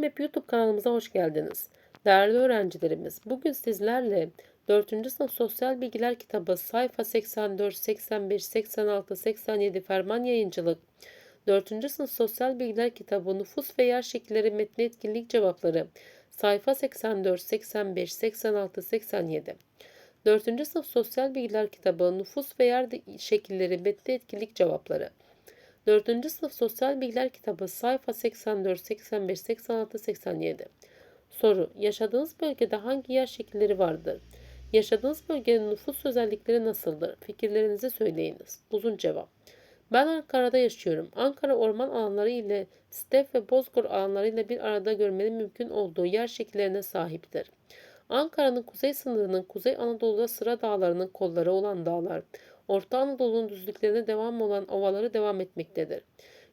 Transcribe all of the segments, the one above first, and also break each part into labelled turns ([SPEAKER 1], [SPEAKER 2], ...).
[SPEAKER 1] Map YouTube kanalımıza hoş geldiniz. Değerli öğrencilerimiz, bugün sizlerle 4. sınıf sosyal bilgiler kitabı sayfa 84, 85, 86, 87 Ferman Yayıncılık 4. sınıf sosyal bilgiler kitabı nüfus ve yer şekilleri metni etkinlik cevapları sayfa 84, 85, 86, 87 4. sınıf sosyal bilgiler kitabı nüfus ve yer şekilleri metni etkinlik cevapları 4. sınıf sosyal bilgiler kitabı sayfa 84, 85, 86, 87. Soru: Yaşadığınız bölgede hangi yer şekilleri vardır? Yaşadığınız bölgenin nüfus özellikleri nasıldır? Fikirlerinizi söyleyiniz. Uzun cevap. Ben Ankara'da yaşıyorum. Ankara orman alanları ile step ve bozkır alanları ile bir arada görmenin mümkün olduğu yer şekillerine sahiptir. Ankara'nın kuzey sınırının Kuzey Anadolu'da sıra dağlarının kolları olan dağlar, Orta Anadolu'nun düzlüklerine devam olan ovaları devam etmektedir.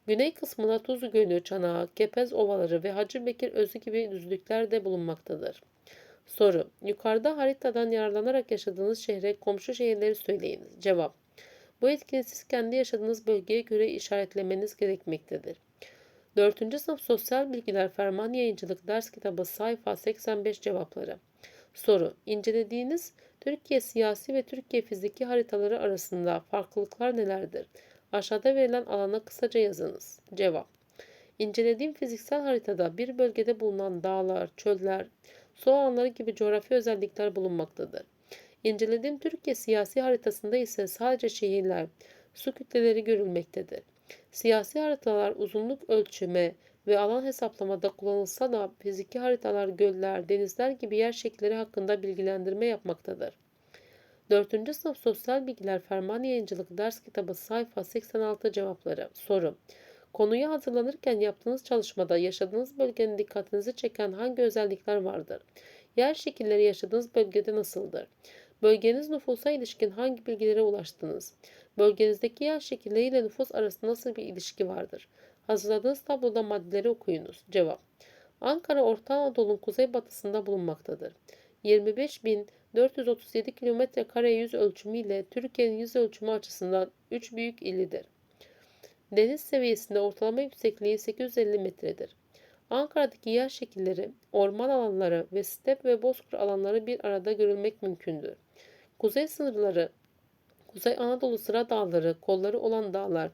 [SPEAKER 1] Güney kısmında Tuzlu Gölü, Çanağı, Kepez Ovaları ve Hacı Bekir Özü gibi düzlükler de bulunmaktadır. Soru. Yukarıda haritadan yararlanarak yaşadığınız şehre komşu şehirleri söyleyiniz. Cevap. Bu etkinliği siz kendi yaşadığınız bölgeye göre işaretlemeniz gerekmektedir. 4. sınıf sosyal bilgiler ferman yayıncılık ders kitabı sayfa 85 cevapları. Soru. İncelediğiniz Türkiye siyasi ve Türkiye fiziki haritaları arasında farklılıklar nelerdir? Aşağıda verilen alana kısaca yazınız. Cevap. İncelediğim fiziksel haritada bir bölgede bulunan dağlar, çöller, su alanları gibi coğrafi özellikler bulunmaktadır. İncelediğim Türkiye siyasi haritasında ise sadece şehirler, su kütleleri görülmektedir. Siyasi haritalar uzunluk ölçüme ve alan hesaplamada kullanılsa da fiziki haritalar göller, denizler gibi yer şekilleri hakkında bilgilendirme yapmaktadır. 4. sınıf sosyal bilgiler ferman yayıncılık ders kitabı sayfa 86 cevapları. Soru. Konuya hazırlanırken yaptığınız çalışmada yaşadığınız bölgenin dikkatinizi çeken hangi özellikler vardır? Yer şekilleri yaşadığınız bölgede nasıldır? Bölgeniz nüfusa ilişkin hangi bilgilere ulaştınız? Bölgenizdeki yer şekilleriyle nüfus arasında nasıl bir ilişki vardır? Hazırladığınız tabloda maddeleri okuyunuz. Cevap. Ankara Orta Anadolu'nun kuzeybatısında bulunmaktadır. 25.437 kilometre kare yüz ölçümüyle Türkiye'nin yüz ölçümü açısından 3 büyük ilidir. Deniz seviyesinde ortalama yüksekliği 850 metredir. Ankara'daki yer şekilleri, orman alanları ve step ve bozkır alanları bir arada görülmek mümkündür. Kuzey sınırları, Kuzey Anadolu sıra dağları, kolları olan dağlar,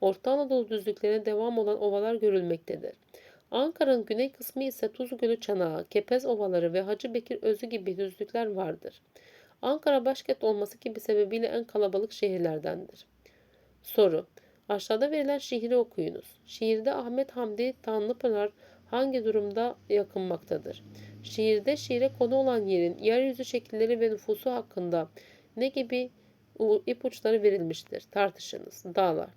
[SPEAKER 1] Orta Anadolu düzlüklerine devam olan ovalar görülmektedir. Ankara'nın güney kısmı ise Tuzlu Gölü Çanağı, Kepez Ovaları ve Hacı Bekir Özü gibi düzlükler vardır. Ankara başkent olması gibi sebebiyle en kalabalık şehirlerdendir. Soru. Aşağıda verilen şiiri okuyunuz. Şiirde Ahmet Hamdi Tanrıpınar hangi durumda yakınmaktadır? Şiirde şiire konu olan yerin yeryüzü şekilleri ve nüfusu hakkında ne gibi ipuçları verilmiştir? Tartışınız. Dağlar.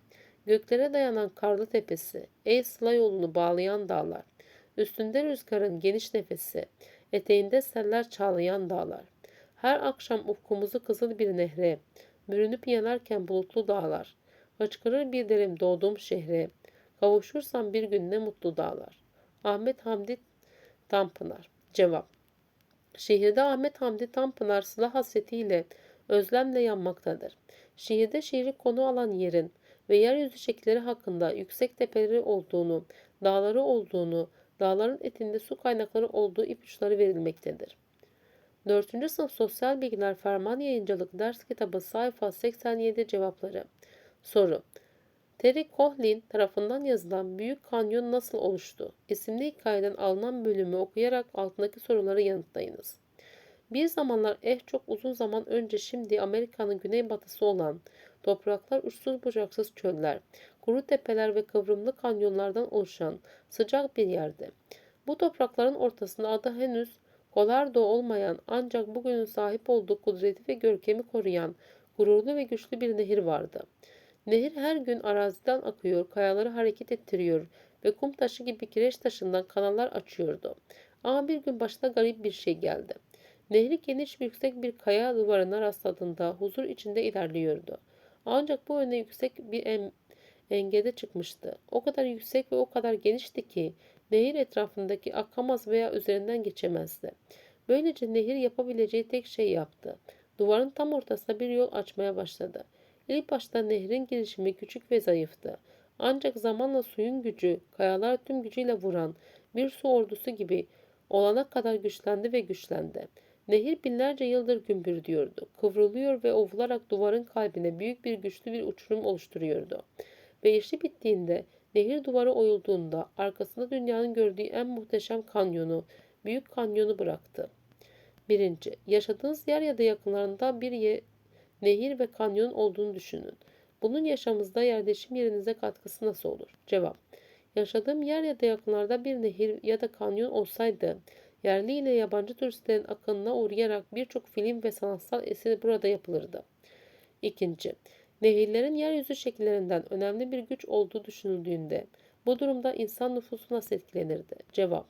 [SPEAKER 1] Göklere dayanan karlı tepesi, ey sıla yolunu bağlayan dağlar. Üstünde rüzgarın geniş nefesi, eteğinde seller çağlayan dağlar. Her akşam ufkumuzu kızıl bir nehre, bürünüp yanarken bulutlu dağlar. Hıçkırır bir derim doğduğum şehre, kavuşursam bir gün ne mutlu dağlar. Ahmet Hamdi Tanpınar Cevap Şehirde Ahmet Hamdi Tanpınar sıla hasretiyle özlemle yanmaktadır. Şiirde şiiri konu alan yerin ve yeryüzü şekilleri hakkında yüksek tepeleri olduğunu, dağları olduğunu, dağların etinde su kaynakları olduğu ipuçları verilmektedir. 4. sınıf sosyal bilgiler ferman yayıncılık ders kitabı sayfa 87 cevapları. Soru. Terry Coughlin tarafından yazılan Büyük Kanyon nasıl oluştu? isimli hikayeden alınan bölümü okuyarak altındaki soruları yanıtlayınız. Bir zamanlar eh çok uzun zaman önce şimdi Amerika'nın güneybatısı olan topraklar uçsuz bucaksız çöller, kuru tepeler ve kıvrımlı kanyonlardan oluşan sıcak bir yerde. Bu toprakların ortasında adı henüz Kolardo olmayan ancak bugünün sahip olduğu kudreti ve görkemi koruyan gururlu ve güçlü bir nehir vardı. Nehir her gün araziden akıyor, kayaları hareket ettiriyor ve kum taşı gibi kireç taşından kanallar açıyordu. Ama bir gün başına garip bir şey geldi. Nehri geniş yüksek bir kaya duvarına rastladığında huzur içinde ilerliyordu. Ancak bu öne yüksek bir en, engede çıkmıştı. O kadar yüksek ve o kadar genişti ki nehir etrafındaki akamaz veya üzerinden geçemezdi. Böylece nehir yapabileceği tek şey yaptı. Duvarın tam ortasına bir yol açmaya başladı. İlk başta nehrin girişimi küçük ve zayıftı. Ancak zamanla suyun gücü, kayalar tüm gücüyle vuran bir su ordusu gibi olana kadar güçlendi ve güçlendi. Nehir binlerce yıldır gümbürdüyordu. Kıvrılıyor ve ovularak duvarın kalbine büyük bir güçlü bir uçurum oluşturuyordu. Ve işi bittiğinde, nehir duvarı oyulduğunda arkasında dünyanın gördüğü en muhteşem kanyonu, büyük kanyonu bıraktı. Birinci, yaşadığınız yer ya da yakınlarında bir ye- nehir ve kanyon olduğunu düşünün. Bunun yaşamınızda yerleşim yerinize katkısı nasıl olur? Cevap. Yaşadığım yer ya da yakınlarda bir nehir ya da kanyon olsaydı, yerli ile yabancı turistlerin akınına uğrayarak birçok film ve sanatsal eser burada yapılırdı. İkinci, nehirlerin yeryüzü şekillerinden önemli bir güç olduğu düşünüldüğünde, bu durumda insan nüfusu nasıl etkilenirdi? Cevap.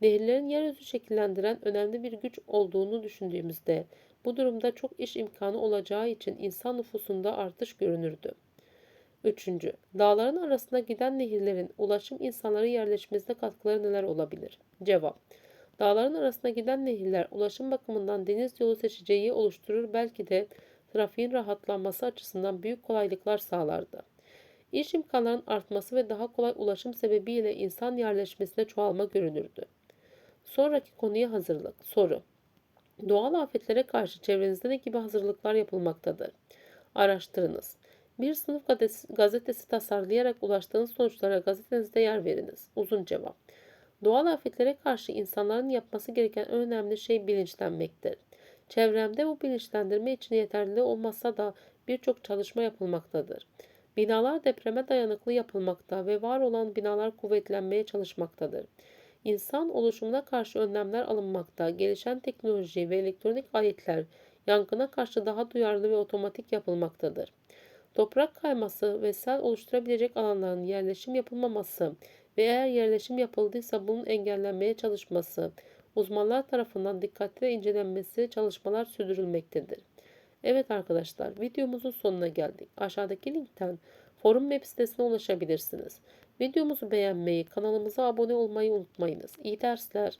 [SPEAKER 1] Nehirlerin yeryüzü şekillendiren önemli bir güç olduğunu düşündüğümüzde, bu durumda çok iş imkanı olacağı için insan nüfusunda artış görünürdü. Üçüncü, dağların arasında giden nehirlerin ulaşım insanların yerleşmesine katkıları neler olabilir? Cevap, dağların arasında giden nehirler ulaşım bakımından deniz yolu seçeceği oluşturur belki de trafiğin rahatlanması açısından büyük kolaylıklar sağlardı. İş imkanlarının artması ve daha kolay ulaşım sebebiyle insan yerleşmesine çoğalma görünürdü. Sonraki konuya hazırlık. Soru. Doğal afetlere karşı çevrenizde ne gibi hazırlıklar yapılmaktadır? Araştırınız. Bir sınıf gazetesi tasarlayarak ulaştığınız sonuçlara gazetenizde yer veriniz. Uzun cevap. Doğal afetlere karşı insanların yapması gereken en önemli şey bilinçlenmektir. Çevremde bu bilinçlendirme için yeterli olmasa da birçok çalışma yapılmaktadır. Binalar depreme dayanıklı yapılmakta ve var olan binalar kuvvetlenmeye çalışmaktadır. İnsan oluşumuna karşı önlemler alınmakta, gelişen teknoloji ve elektronik aletler yangına karşı daha duyarlı ve otomatik yapılmaktadır. Toprak kayması ve sel oluşturabilecek alanların yerleşim yapılmaması ve eğer yerleşim yapıldıysa bunun engellenmeye çalışması, uzmanlar tarafından dikkatli incelenmesi çalışmalar sürdürülmektedir. Evet arkadaşlar videomuzun sonuna geldik. Aşağıdaki linkten forum web sitesine ulaşabilirsiniz. Videomuzu beğenmeyi, kanalımıza abone olmayı unutmayınız. İyi dersler.